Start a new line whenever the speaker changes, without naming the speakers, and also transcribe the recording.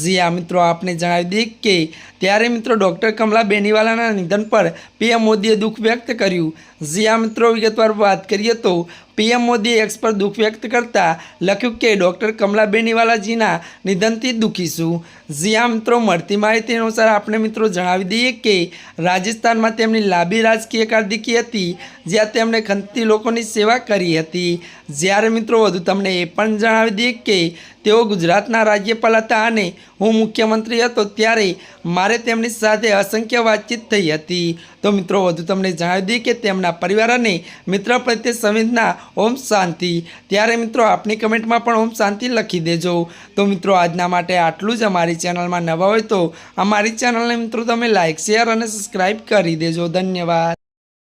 જી આ મિત્રો, આપને જણાવી દઈએ કે ત્યારે મિત્રો ડૉક્ટર કમલા બેનીવાલાના નિધન પર પીએમ મોદીએ દુઃખ વ્યક્ત કર્યું. જી આ મિત્રો, વિગતવાર વાત કરીએ તો પીએમ મોદીએ એક્સ પર દુઃખ વ્યક્ત કરતા લખ્યું કે ડૉક્ટર કમલા બેનીવાલાજીના નિધનથી દુઃખી છું જી આ મિત્રો, મળતી માહિતી અનુસાર આપણે મિત્રો જણાવી દઈએ કે રાજસ્થાનમાં તેમની લાંબી રાજકીય કારકિર્દી હતી, જ્યાં તેમણે ખંતી લોકોની સેવા કરી હતી. જ્યારે મિત્રો વધુ તમને એ પણ જણાવી દઈએ કે તેઓ ગુજરાતના રાજ્યપાલ હતા અને હું મુખ્યમંત્રી હતો ત્યારે મારે તેમની સાથે અસંખ્ય વાતચીત થઈ હતી. તો મિત્રો, વધુ તમને જણાવી દઈએ કે તેમના પરિવાર અને મિત્ર પ્રત્યે સંવેદના, ઓમ શાંતિ. ત્યારે મિત્રો, આપની કમેન્ટમાં પણ ઓમ શાંતિ લખી દેજો. તો મિત્રો, આજના માટે આટલું જ અમારી ચેનલમાં નવા હોય તો અમારી ચેનલને મિત્રો તમે લાઇક શેર અને સબસ્ક્રાઈબ કરી દેજો. ધન્યવાદ.